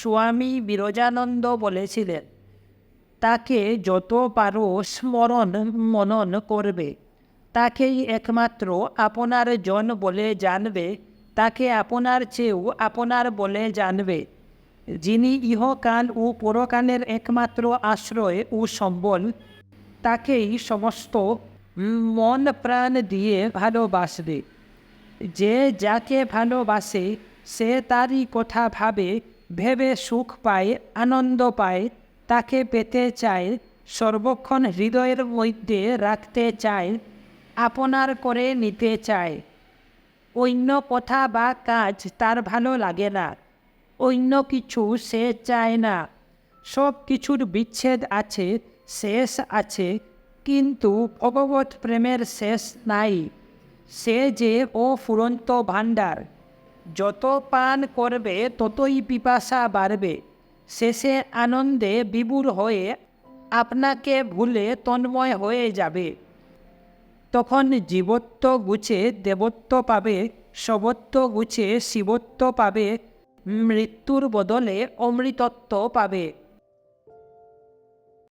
স্বামী বিরজানন্দ বলেছিলেন, তাকে যত পারো স্মরণ মনন করবে। তাকেই একমাত্র আপনার জন বলে জানবে, তাকে আপনার চেয়েও আপনার বলে জানবে। যিনি ইহকাল ও পরকালের একমাত্র আশ্রয় ও সম্বল, তাকেই সমস্ত মন প্রাণ দিয়ে ভালোবাসবে। যে যাকে ভালোবাসে, সে তারই কথা ভাবে ভেবে সুখ পায়, আনন্দ পায়, তাকে পেতে চায়, সর্বক্ষণ হৃদয়ের মধ্যে রাখতে চায়, আপনার করে নিতে চায়। অন্য কথা বা কাজ তার ভালো লাগে না। অন্য কিছু সে চায় না। সব কিছুর বিচ্ছেদ আছে, শেষ আছে, কিন্তু ভগবত প্রেমের শেষ নাই। সে যে অফুরন্ত ভাণ্ডার। যত পান করবে, ততই পিপাসা বাড়বে। শেষে আনন্দে বিবুর হয়ে আপনাকে ভুলে তন্ময় হয়ে যাবে। তখন জীবত্ব গুছে দেবত্ব পাবে, সবত্ব গুছে শিবত্ব পাবে, মৃত্যুর বদলে অমৃতত্ব পাবে।